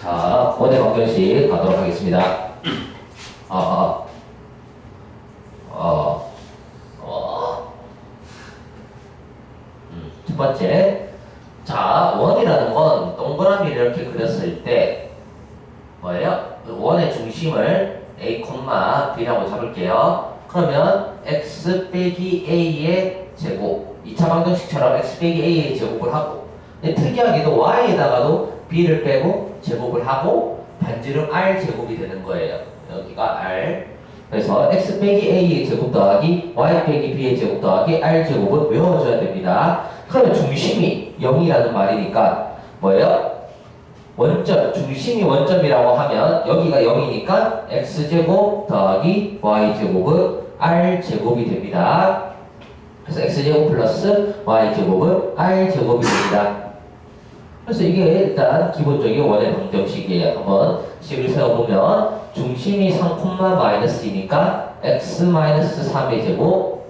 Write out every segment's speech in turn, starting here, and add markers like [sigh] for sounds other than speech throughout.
자, 원의 방정식 가도록 하겠습니다. 아, 아. 어, 어. 음, 첫 번째. 자, 원이라는 건 동그라미를 이렇게 그렸을 때 뭐예요? 원의 중심을 a, b라고 잡을게요. 그러면 x 빼기 a의 제곱 2차 방정식처럼 x 빼기 a의 제곱을 하고 특이하게도 y에다가도 b를 빼고 제곱을 하고 반지름 r 제곱이 되는 거예요. 여기가 r 그래서 x 빼기 a의 제곱 더하기 y 빼기 b의 제곱 더하기 r 제곱은 외워줘야 됩니다. 그러면 중심이 0이라는 말이니까 뭐예요? 원점, 중심이 원점이라고 하면 여기가 0이니까 x제곱 더하기 y제곱은 r제곱이 됩니다. 그래서 x제곱 플러스 y제곱은 r제곱이 됩니다. 그래서 이게 일단 기본적인 원의 방정식이에요. 한번 식을 세워보면 중심이 3, 마이너스이니까 x 마이너스 3의 제곱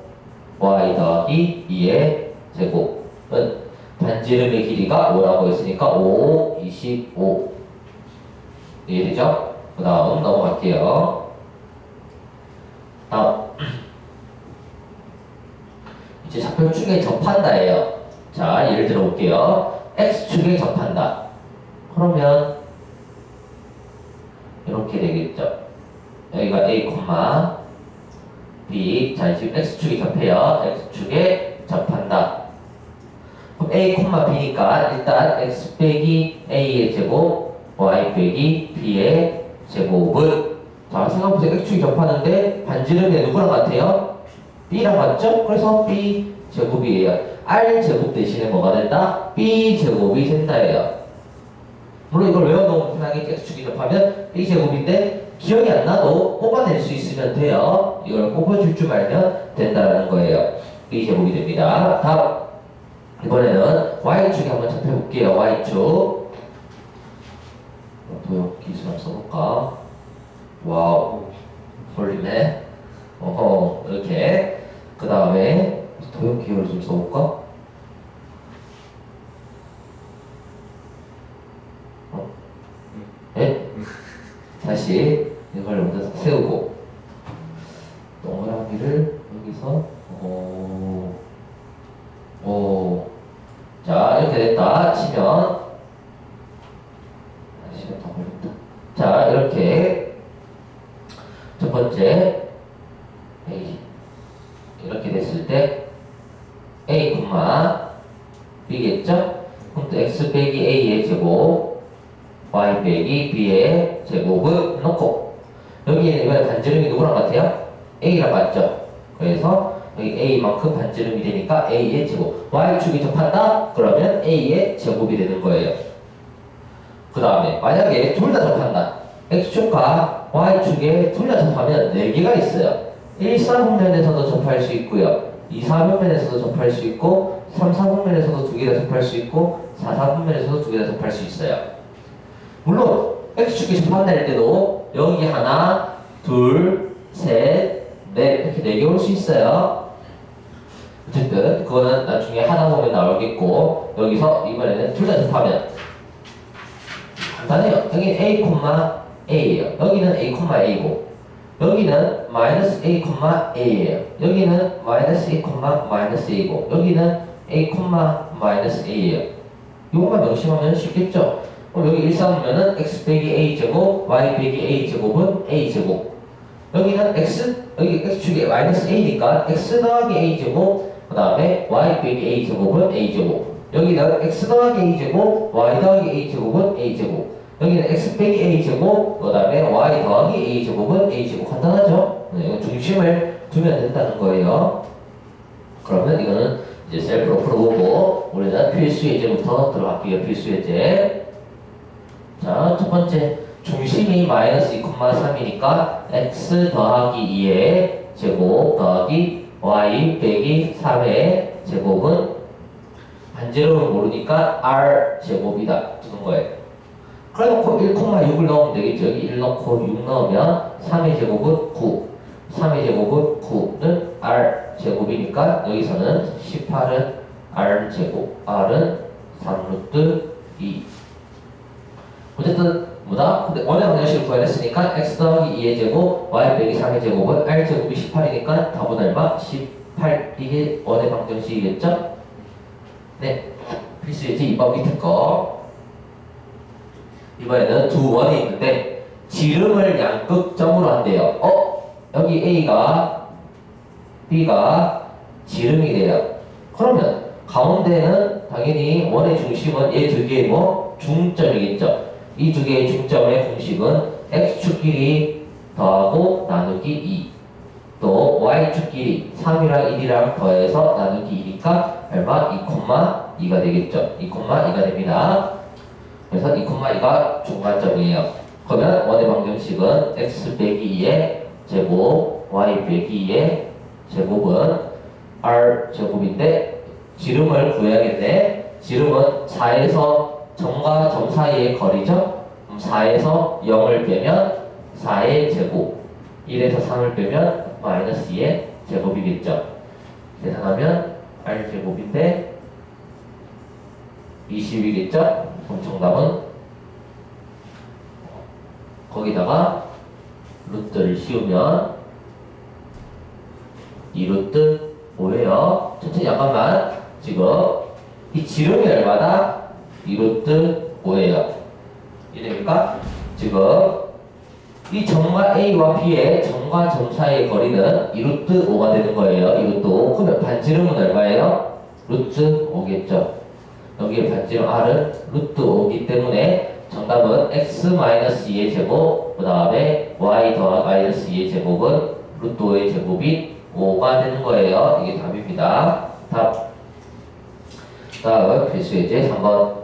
y 더하기 2의 제곱은 반지름의 길이가 5라고 했으니까 5, 25 이해되죠? 그 다음 넘어갈게요. 다음 이제 좌표 축에 접한다예요. 자 예를 들어 볼게요. X축에 접한다. 그러면 이렇게 되겠죠. 여기가 a, b 자 지금 x축이 접해요. x축에 접한다. 그럼 a, b니까 일단 x 빼기 a의 제곱, y 빼기 b의 제곱은 자 생각보세요. x축이 접하는데 반지름이 누구랑 같아요? b랑 같죠? 그래서 b 제곱이에요. r 제곱 대신에 뭐가 된다? b 제곱이 된다예요. 물론 이걸 외워놓으면 편하게 x축이 접하면 b 제곱인데 기억이 안 나도 뽑아낼 수 있으면 돼요. 이걸 뽑아줄 줄 알면 된다라는 거예요. b 제곱이 됩니다. 다음 이번에는 y축에 한번 잡혀볼게요. y축 도형 기술 한번 써볼까? 와우 걸리네. 어허 이렇게 그 다음에 도형 기호를 좀 써볼까? 어? 예? 다시 이걸 먼저 세우고 동그라미를 여기서 오, 오, 자 이렇게 됐다 치면 아, 시간 다 걸렸다. 자 이렇게 첫 번째 A 이렇게 됐을 때 A, B겠죠? 그럼 또 X 빼기 A의 제곱 Y 빼기 B의 제곱을 넣고 여기에 이번에 반지름이 누구랑 같아요? A랑 같죠? 그래서 여기 A만큼 반지름이 되니까 A의 제곱 Y축이 접한다? 그러면 A의 제곱이 되는 거예요 그 다음에 만약에 둘 다 접한다 X축과 Y축에 둘 다 접하면 4개가 있어요 1, 4분면에서도 접할 수 있고요 2, 4분면에서도 접할 수 있고 3, 4분면에서도 두개다 접할 수 있고 4, 4분면에서도 두개다 접할 수 있어요. 물론 X축이 접한다 할 때도 여기 하나, 둘, 셋, 넷 이렇게 네 개 올 수 있어요. 어쨌든 그거는 나중에 하다 보면 나오겠고 여기서 이번에는 둘 다 접하면 간단해요. 여기 A, A예요. 여기는 A, A고 여기는 마이너스 A, A예요. 여기는 마이너스 A, 마이너스 A고 여기는 A, 마이너스 A예요. 이것만 명심하면 쉽겠죠? 그럼 여기 1, 3이면은 x 빼기 a 제곱, y 빼기 a 제곱은 a 제곱. 여기는 x, 여기 x축에 마이너스 a니까 x 더하기 a 제곱, 그 다음에 y 빼기 a 제곱은 a 제곱. 여기는 x 더하기 a 제곱, y 더하기 a 제곱은 a 제곱. 여기는 x 빼기 a 제곱, 그 다음에 y 더하기 a 제곱은 a 제곱. 간단하죠? 네, 중심을 두면 된다는 거예요. 그러면 이거는 이제 셀프로 풀어보고 우리는 필수 예제부터 들어갈게요. 필수 예제. 자, 첫 번째 중심이 마이너스 2,3이니까 x 더하기 2의 제곱 더하기 y 빼기 3의 제곱은 반지름을 모르니까 r 제곱이다 두는 거예요. 그래 놓고 1,6을 넣으면 되겠죠. 여기 1 넣고 6 넣으면 3의 제곱은 9, 3의 제곱은 9는 r 제곱이니까 여기서는 18은 r 제곱, r은 3루트 2. 어쨌든 뭐다? 근데 원의 방정식을 구해냈으니까 x 더하기 2의 제곱, y 빼기 3의 제곱은 r 제곱이 18이니까 답은 얼마? 18 이게 원의 방정식이겠죠? 네, 필수이지 이번 밑에 거. 이번에는 두 원이 있는데 지름을 양극점으로 한대요. 어? 여기 A가 B가 지름이 돼요. 그러면 가운데는 당연히 원의 중심은 얘 두 개의 뭐 중점이겠죠. 이 두 개의 중점의 공식은 x축끼리 더하고 나누기 2. 또 y축끼리 3이랑 1이랑 더해서 나누기 2니까 얼마? 2,2가 되겠죠. 2,2가 됩니다. 그래서 2,2가 중간점이에요. 그러면 원의 방정식은 x 빼기 2의 제곱, y 빼기 2의 제곱은 r 제곱인데 지름을 구해야겠네. 지름은 4에서 점과 점 사이의 거리죠. 4에서 0을 빼면 4의 제곱, 1에서 3을 빼면 마이너스 2의 제곱이겠죠. 계산하면 r 제곱인데 20이겠죠? 그럼 정답은 거기다가 루트를 씌우면 2루트 뭐예요? 천천히 잠깐만 지금 이 지름이 얼마다? 2루트 5예요 이해됩니까? 지금 이 점과 A와 B의 점과 점 사이의 거리는 2루트 5가 되는 거예요 2루트 5 그러면 반지름은 얼마예요? 루트 5겠죠 여기에 반지름 R은 루트 5이기 때문에 정답은 x-2의 제곱 그 다음에 y 더하기 마이너스 2의 제곱은 루트 5의 제곱이 5가 되는 거예요. 이게 답입니다. 답. 다음 필수 예제 3번.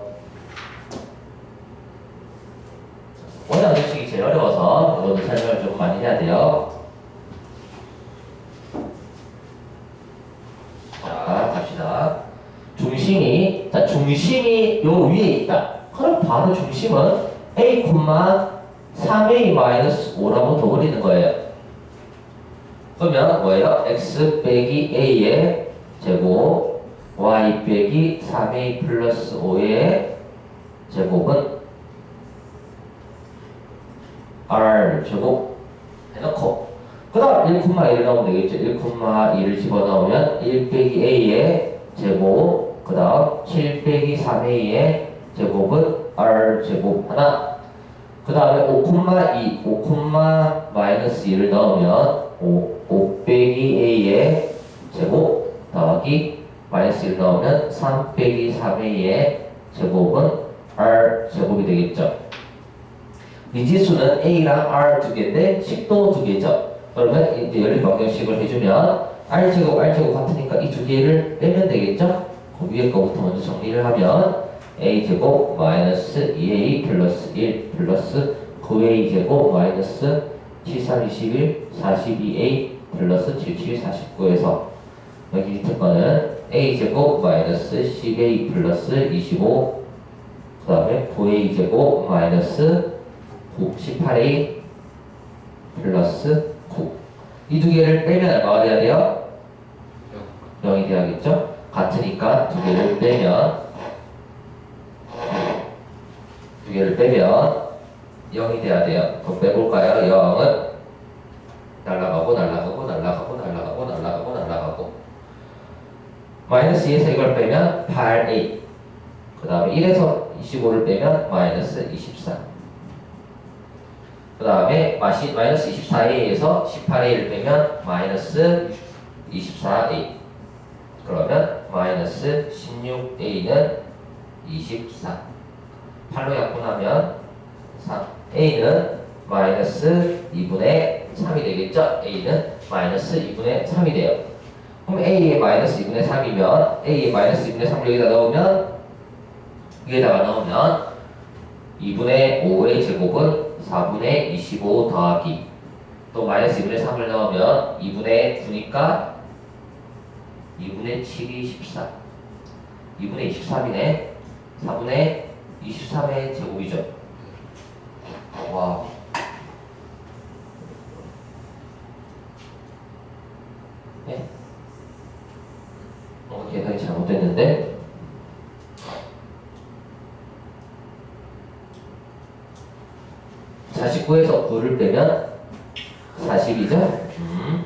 원의 방식이 제일 어려워서 이것도 설명을 좀 많이 해야 돼요. 자, 갑시다. 중심이 자 중심이 요 위에 있다. 그럼 바로 중심은 a, 3a-5라고 둬버리는 거예요. 그러면 뭐예요? x 빼기 a의 제곱 y 빼기 3a 플러스 5의 제곱은 r 제곱 해놓고 그 다음 1,1을 넣으면 되겠죠. 1,2를 집어넣으면 1 빼기 a의 제곱 그 다음 7 빼기 3a의 제곱은 r 제곱 하나 그 다음에 5,2 5, 마이너스 2를 넣으면 5, 5 빼기 a의 제곱 더하기 마이너스 1을 넣으면 3 빼기 3a의 제곱은 r 제곱이 되겠죠. 미지수는 a랑 r 두 개인데 식도 두 개죠. 그러면 이제 연립 방정식을 해주면 r 제곱 r 제곱 같으니까 이 두 개를 빼면 되겠죠. 그 위에 거부터 먼저 정리를 하면 a 제곱 마이너스 2a 플러스 1 플러스 9a 제곱 마이너스 7, 3, 21, 42a 플러스 7, 7, 49에서 여기 밑에 거는 a 제곱 마이너스 10a 플러스 25 그 다음에 9a 제곱 마이너스 9, 18a 플러스 9 이 두 개를 빼면 얼마가 돼야 돼요? 0 이 돼야겠죠? 같으니까 두 개를 빼면 두 개를 빼면 0이 돼야 돼요. 그럼 빼볼까요? 0은 날라가고 날라가고 날라가고 날라가고 날라가고 날라가고. 마이너스 2에서 이걸 빼면 8a 그 다음에 1에서 25를 빼면 마이너스 24 그 다음에 마이너스 24a에서 18a를 빼면 마이너스 24a 그러면 마이너스 16a는 24 8로 약분하면 3 a는 마이너스 2분의 3이 되겠죠? a는 마이너스 2분의 3이 돼요. 그럼 a의 마이너스 2분의 3이면 a의 마이너스 2분의 3을 여기다 넣으면 여기다가 넣으면 2분의 5의 제곱은 4분의 25 더하기. 또 마이너스 2분의 3을 넣으면 2분의 9니까 2분의 7이 14 2분의 23이네. 4분의 23의 제곱이죠 와 네? 어, 계산이 잘못됐는데? 49에서 9를 빼면 40이죠? 음.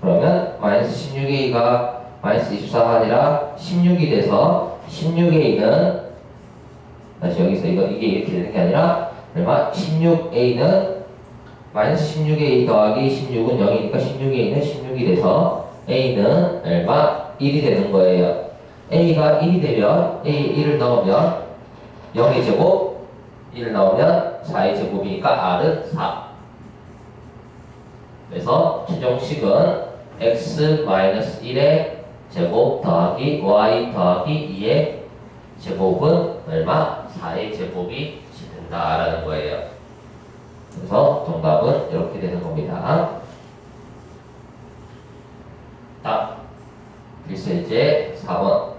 그러면 마이너스 16A가 마이너스 24가 아니라 16이 돼서 16A는 다시 여기서 이거 이게 이렇게 되는 게 아니라 얼마? 16A는 마이너스 16A 더하기 16은 0이니까 16A는 16이 돼서 A는 얼마? 1이 되는 거예요. A가 1이 되면 A 1을 넣으면 0의 제곱 1을 넣으면 4의 제곱이니까 R은 4. 그래서 최종식은 x-1의 제곱 더하기 y 더하기 2의 제곱은 얼마? 4의 제곱이 된다라는 거예요. 그래서 정답은 이렇게 되는 겁니다. 답. 글쎄제 4번.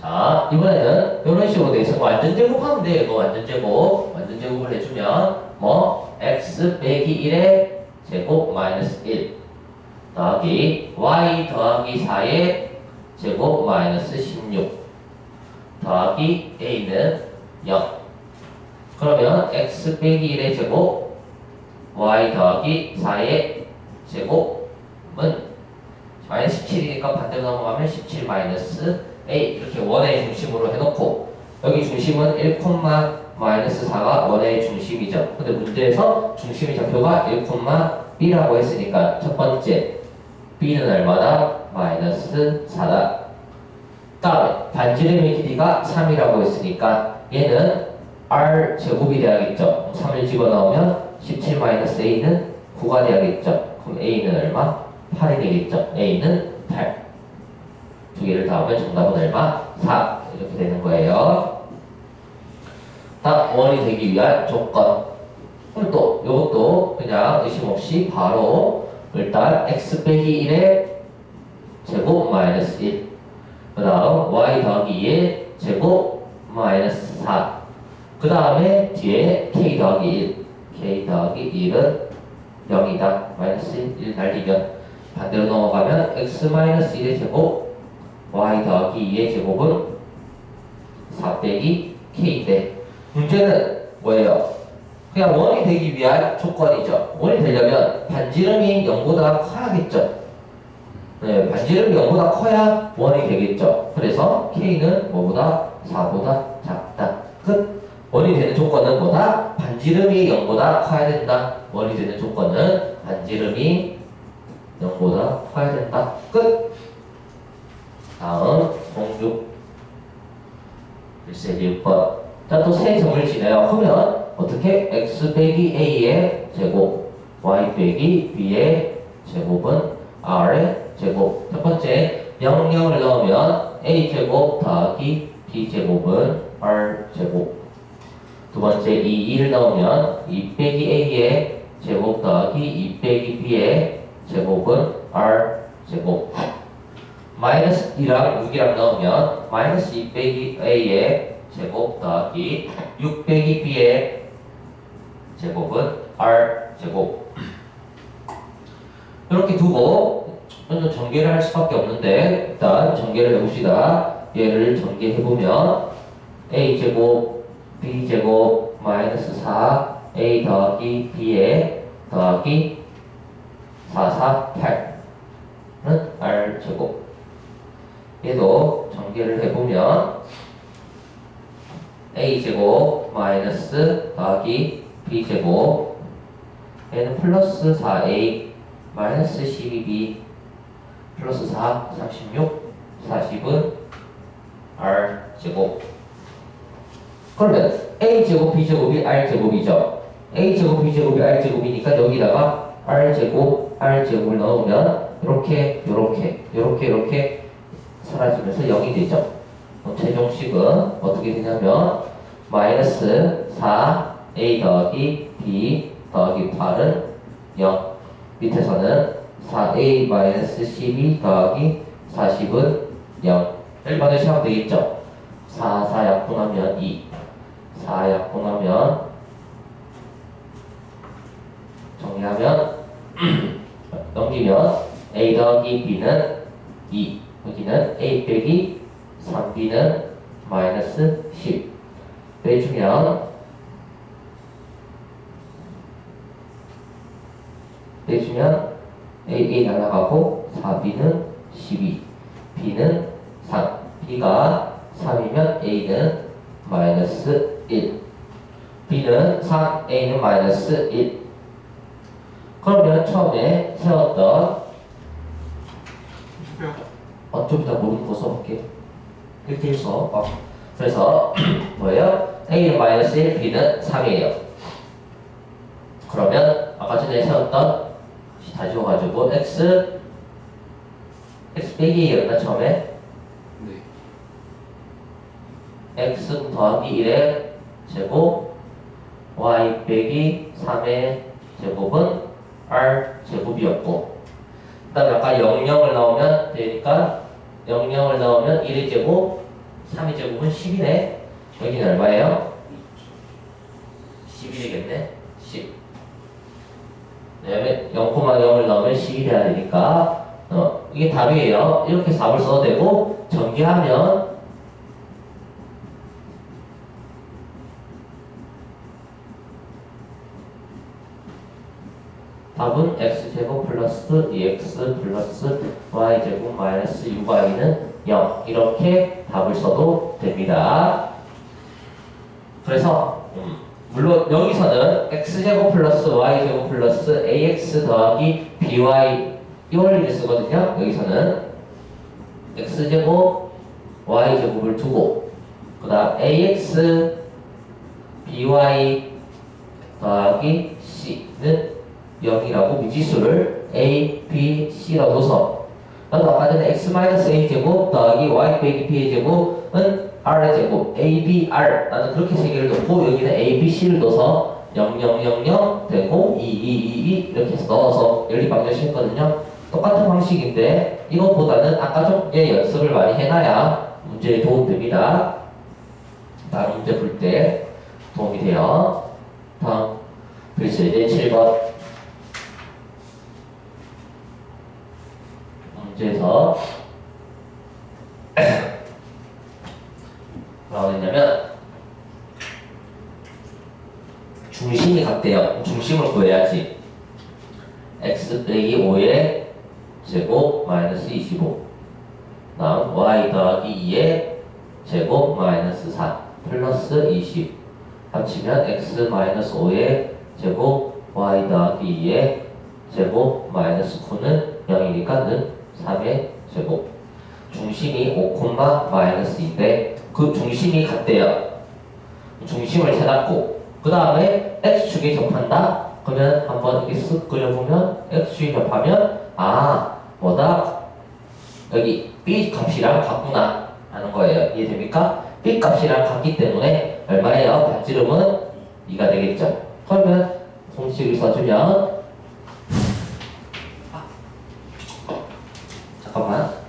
자, 이번에는 이런 식으로 돼 있어. 완전 제곱하면 돼. 이거 완전 제곱. 완전 제곱을 해주면, 뭐, x 빼기 1의 제곱 마이너스 1. 더하기 y 더하기 4의 제곱 마이너스 16. 더하기 a는 0. 그러면 x 빼기 1의 제곱, y 더하기 4의 제곱은 마이너스 17이니까 반대로 넘어가면 17 마이너스 a 이렇게 원의 중심으로 해놓고 여기 중심은 1, 마이너스 4가 원의 중심이죠. 근데 문제에서 중심의 좌표가 1, b라고 했으니까 첫 번째 b는 얼마나? 마이너스 4다. 다음에 반지름의 길이가 3이라고 했으니까 얘는 r 제곱이 돼야겠죠. 3을 집어넣으면 17 마이너스 a는 9가 돼야겠죠. 그럼 a는 얼마? 8이 되겠죠. a는 8. 두 개를 더하면 정답은 얼마? 4. 이렇게 되는 거예요. 다음 원이 되기 위한 조건. 그럼 또 이것도 그냥 의심 없이 바로 일단 x 빼기 1의 제곱 마이너스 1. 그 다음 y 더하기 2의 제곱 마이너스 4. 그 다음에 뒤에 k 더하기 1. k 더하기 1은 0이다. 마이너스 1 날리면 반대로 넘어가면 x 마이너스 1의 제곱 y 더하기 2의 제곱은 4 빼기 k인데 문제는 뭐예요? 그냥 원이 되기 위한 조건이죠. 원이 되려면 반지름이 0보다 커야겠죠. 네, 반지름이 0보다 커야 원이 되겠죠. 그래서 k는 뭐보다 4보다 작다. 끝. 원이 되는 조건은 뭐다? 반지름이 0보다 커야 된다. 원이 되는 조건은 반지름이 0보다 커야 된다. 끝. 다음 06 글쎄 6번 자 또 세 점을 지내요 하면 어떻게? x 빼기 a의 제곱 y 빼기 b의 제곱은 r의 제곱. 첫 번째 명령을 넣으면 a 제곱 더하기 b 제곱은 r 제곱. 두 번째 이 2를 넣으면 2 빼기 a의 제곱 더하기 2 빼기 b의 제곱은 r 제곱. 마이너스 2랑 6이랑 넣으면 마이너스 2 빼기 a의 제곱 더하기 6 빼기 b의 제곱은 r 제곱. 이렇게 두고 먼저 전개를 할 수밖에 없는데 일단 전개를 해봅시다. 얘를 전개해보면 a 제곱 b 제곱 마이너스 4 a 더하기 b의 더하기 4 4 8는 r 제곱. 얘도 전개를 해보면 a제곱 마이너스 더하기 b제곱 얘는 플러스 4a 마이너스 12b 플러스 4 36 40은 r제곱 그러면 a제곱 b제곱이 r제곱이죠 a제곱 b제곱이 r제곱이니까 여기다가 r제곱 r제곱을 넣으면 이렇게 이렇게 이렇게 이렇게 사라지면서 0이 되죠. 최종식은 어떻게 되냐면 마이너스 4a 더하기 b 더하기 8은 0 밑에서는 4a 마이너스 12 더하기 40은 0 1번에 시험 되겠죠? 4, 4 약분하면 2 4 약분하면 정리하면 [clears throat] 넘기면 a 더하기 b는 2 여기는 a 빼기 3b는 마이너스 10 빼주면 빼주면 A, A 날라가고 4b는 12 b는 3 b가 3이면 A는 마이너스 1 b는 3 A는 마이너스 1 그러면 처음에 세웠던 어, 좀 이따 모르는 거 써볼게. 1대1 써. 어. 그래서, [clears throat] 뭐예요? A는 마이너스 1, B는 3이에요. 그러면, 아까 전에 세웠던, 다 지워가지고, X, X 빼기 1이었나, 처음에? 네. X 더하기 1의 제곱, Y 빼기 3의 제곱은 R 제곱이었고, 그 다음에 아까 00을 넣으면 되니까 00을 넣으면 1의 제곱, 3의 제곱은 10이네. 여기는 얼마예요? 10이 되겠네. 10. 왜냐면 0,0을 넣으면 10이 돼야 되니까 어, 이게 답이에요. 이렇게 4을 써도 되고 전개하면 답은 x제곱 플러스 2x 플러스 y제곱 마이너스 6y는 0 이렇게 답을 써도 됩니다. 그래서 음, 물론 여기서는 x제곱 플러스 y제곱 플러스 ax 더하기 by 이 원리를 쓰거든요. 여기서는 x제곱 y제곱을 두고 그 다음 ax by 더하기 c는 0이라고 미지수를 a, b, c라고 나도 아까 전에 x-a 제곱 더하기 y 빼기 b의 제곱은 r의 제곱 a, b, r. 나는 그렇게 세 개를 넣고 여기는 a, b, c를 넣어서 0, 0, 0, 0 되고 2, 2, 2, 2 이렇게 해서 넣어서 연립방정식 했거든요. 똑같은 방식인데 이것보다는 아까 좀예 연습을 많이 해놔야 문제에 도움됩니다. 다른 문제 풀 때 도움이 돼요. 다음 글쎄 이제 7번 문제에서 [clears throat] 뭐라고 했냐면 중심이 같대요. 중심을 구해야지. x 빼기 5의 제곱 마이너스 25 다음 y 더하기 2의 제곱 마이너스 4 플러스 20 합치면 x 마이너스 5의 제곱 y 더하기 2의 제곱 마이너스 9는 0이니까 는 3의 제곱 중심이 5, 마이너스인데 그 중심이 같대요. 중심을 찾았고 그 다음에 x축에 접한다? 그러면 한번 이렇게 쓱 그려보면 x축에 접하면 아 뭐다? 여기 b 값이랑 같구나 하는 거예요. 이해됩니까? b 값이랑 같기 때문에 얼마예요? 반지름은 2가 되겠죠? 그러면 공식을 써주면 잠깐